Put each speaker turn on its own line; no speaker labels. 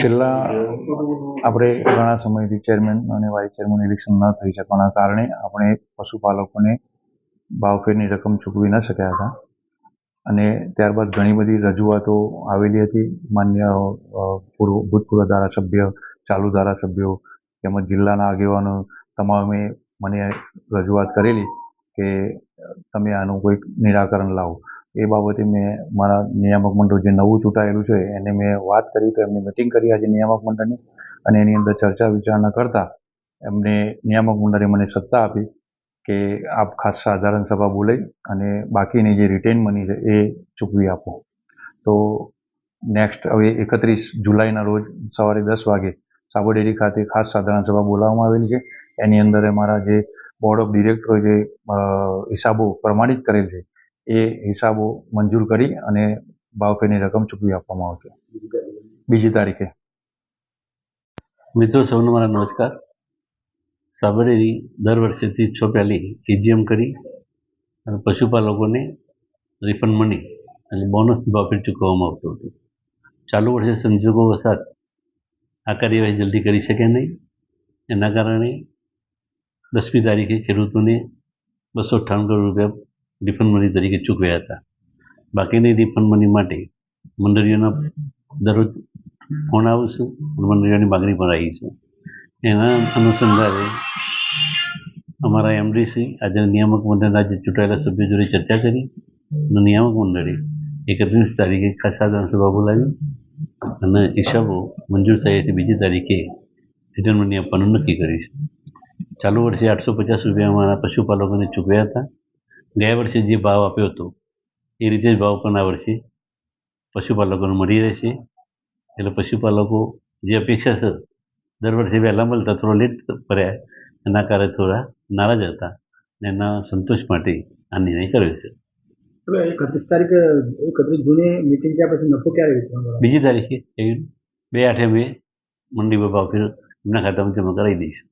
છેલ્લા આપણે ઘણા સમયથી ચેરમેન અને વાઇસ ચેરમેન ઇલેક્શન ન થઈ શકવાના કારણે આપણે પશુપાલકોને ભાવફેરની રકમ ચૂકવી ન શક્યા હતા. અને ત્યારબાદ ઘણી બધી રજૂઆતો આવેલી હતી. માન્ય પૂર્વ, ભૂતપૂર્વ ધારાસભ્ય, ચાલુ ધારાસભ્યો તેમજ જિલ્લાના આગેવાનો તમામે મને રજૂઆત કરેલી કે તમે આનું કોઈક નિરાકરણ લાવો. એ બાબતે મેં મારા નિયામક મંડળ જે નવું ચૂંટાયેલું છે, એને મેં વાત કરી તો એમની મિટિંગ કરી આજે નિયામક મંડળની અને એની અંદર ચર્ચા વિચારણા કરતાં એમને નિયામક મંડળે મને સત્તા આપી કે આપ ખાસ સાધારણ સભા બોલાવી અને બાકીની જે રિટેન મની છે એ ચૂકવી આપો. તો નેક્સ્ટ હવે એકત્રીસ જુલાઈના રોજ સવારે દસ વાગે સાબરડેરી ખાતે ખાસ સાધારણ સભા બોલાવવામાં આવેલી છે. એની અંદર અમારા જે બોર્ડ ઓફ ડિરેક્ટર જે હિસાબો પ્રમાણિત કરેલ છે એ હિસાબો મંજૂર કરી અને ભાવફેરની રકમ ચૂકવી આપવામાં આવશે. બીજી તારીખે.
મિત્રો, સૌનો મારા નમસ્કાર. સાબરેરી દર વર્ષેથી છો પહેલી એજીએમ કરી અને પશુપાલકોને રિફંડ મની અને બોનસ ભાવફેર ચૂકવવામાં આવતું હતું. ચાલુ વર્ષે સંજોગો વસાત આ કાર્યવાહી જલ્દી કરી શકે નહીં. એના કારણે દસમી તારીખે ખેડૂતોને બસો અઠ્ઠાણું કરોડ રૂપિયા રિફંડ મની તરીકે ચૂકવ્યા હતા. બાકીની રિફંડ મની માટે મંડળીઓના દરરોજ ફોન આવશે મંડળીઓની માગણી પણ આવી છે. એના અનુસંધાને અમારા એમડીસી આજે નિયામક મંડળના જે ચૂંટાયેલા સભ્યો જોડે ચર્ચા કરી અને નિયામક મંડળે એકત્રીસ તારીખે ખાસ સાધારણ સભા બોલાવી અને હિસાબો મંજૂર થાય એટલે બીજી તારીખે રિટર્ન મની આપવાનું નક્કી કર્યું છે. ચાલુ વર્ષે આઠસો પચાસ રૂપિયા અમારા પશુપાલકોને ચૂકવ્યા હતા. ગયા વર્ષે જે ભાવ આપ્યો હતો એ રીતે જ ભાવ પણ આ વર્ષે પશુપાલકોને મળી રહેશે. એટલે પશુપાલકો જે અપેક્ષા છે દર વર્ષે વહેલા મળતા થોડો લેટ ભર્યા એના કારણે થોડા નારાજ હતા અને એના સંતોષ માટે આ નિર્ણય કર્યો છે.
એકત્રીસ તારીખે એકત્રીસ જૂને મિટિંગ થયા પછી નફો ક્યારે
બીજી તારીખે બે આઠે અમે મંડી ભાવ ફેર એમના ખાતામાં જમા કરાવી દઈશું.